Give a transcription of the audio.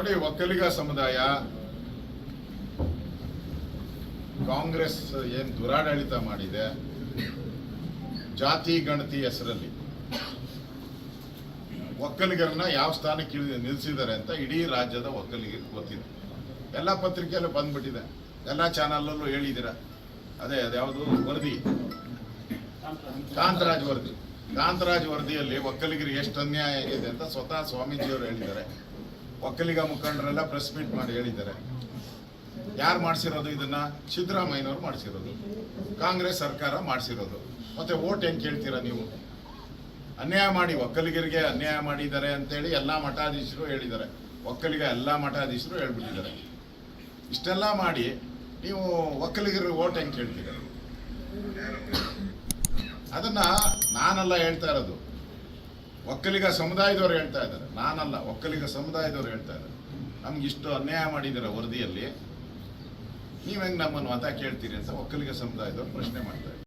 ನೋಡಿ, ಒಕ್ಕಲಿಗ ಸಮುದಾಯ, ಕಾಂಗ್ರೆಸ್ ಏನ್ ದುರಾಡಳಿತ ಮಾಡಿದೆ, ಜಾತಿ, ಗಣತಿ ಹೆಸರಲ್ಲಿ. ಒಕ್ಕಲಿಗರನ್ನ ಯಾವ ಸ್ಥಾನಕ್ಕೆ ನಿಲ್ಲಿಸಿದ್ದಾರೆ ಅಂತ ಇಡೀ ರಾಜ್ಯದ ಒಕ್ಕಲಿಗರಿಗೆ ಗೊತ್ತಿದೆ. ಎಲ್ಲ ಪತ್ರಿಕೆಯಲ್ಲೂ ಬಂದ್ಬಿಟ್ಟಿದೆ. ಎಲ್ಲ ಚಾನಲಲ್ಲೂ ಹೇಳಿದಿರ ಅದೇ, ಅದ್ಯಾವುದು? ವರದಿ. ಕಾಂತರಾಜ್ ವರದಿ. ಕಾಂತರಾಜ್ ವರದಿಯಲ್ಲಿ ಒಕ್ಕಲಿಗರಿಗೆ ಎಷ್ಟು ಅನ್ಯಾಯ ಆಗಿದೆ ಅಂತ ಸ್ವತಃ ಸ್ವಾಮೀಜಿಯವರು ಹೇಳಿದ್ದಾರೆ. ಒಕ್ಕಲಿಗ ಮುಖಂಡರೆಲ್ಲ ಪ್ರೆಸ್ ಮೀಟ್ ಮಾಡಿ ಹೇಳಿದ್ದಾರೆ. ಯಾರು ಮಾಡಿಸಿರೋದು ಇದನ್ನ? ಸಿದ್ದರಾಮಯ್ಯನವ್ರು ಮಾಡಿಸಿರೋದು. ಕಾಂಗ್ರೆಸ್ ಸರ್ಕಾರ ಮಾಡಿಸಿರೋದು. ಮತ್ತೆ ಓಟ್ ಹೆಂಗೆ ಕೇಳ್ತೀರಾ ನೀವು? ಅನ್ಯಾಯ ಮಾಡಿ, ಒಕ್ಕಲಿಗರಿಗೆ ಅನ್ಯಾಯ ಮಾಡಿದ್ದಾರೆ ಅಂತೇಳಿ ಎಲ್ಲ ಮಠಾಧೀಶರು ಹೇಳಿದ್ದಾರೆ. ಒಕ್ಕಲಿಗ ಎಲ್ಲ ಮಠಾಧೀಶರು ಹೇಳ್ಬಿಟ್ಟಿದ್ದಾರೆ. ಇಷ್ಟೆಲ್ಲ ಮಾಡಿ ನೀವು ಒಕ್ಕಲಿಗರಿಗೆ ಓಟ್ ಹೆಂಗೆ ಕೇಳ್ತೀರ? ಅದನ್ನ ನಾನೆಲ್ಲ ಹೇಳ್ತಾ ಇರೋದು. ಒಕ್ಕಲಿಗ ಸಮುದಾಯದವರು ಹೇಳ್ತಾ ಇದ್ದಾರೆ. ನಾನಲ್ಲ, ಒಕ್ಕಲಿಗ ಸಮುದಾಯದವರು ಹೇಳ್ತಾ ಇದ್ದಾರೆ. ನಮ್ಗೆ ಇಷ್ಟು ಅನ್ಯಾಯ ಮಾಡಿದ್ದಾರೆ ವರದಿಯಲ್ಲಿ, ನೀವು ಹೆಂಗ್ ನಮ್ಮನ್ನು ಮತ ಕೇಳ್ತೀರಿ ಅಂತ ಒಕ್ಕಲಿಗ ಸಮುದಾಯದವರು ಪ್ರಶ್ನೆ ಮಾಡ್ತಾರೆ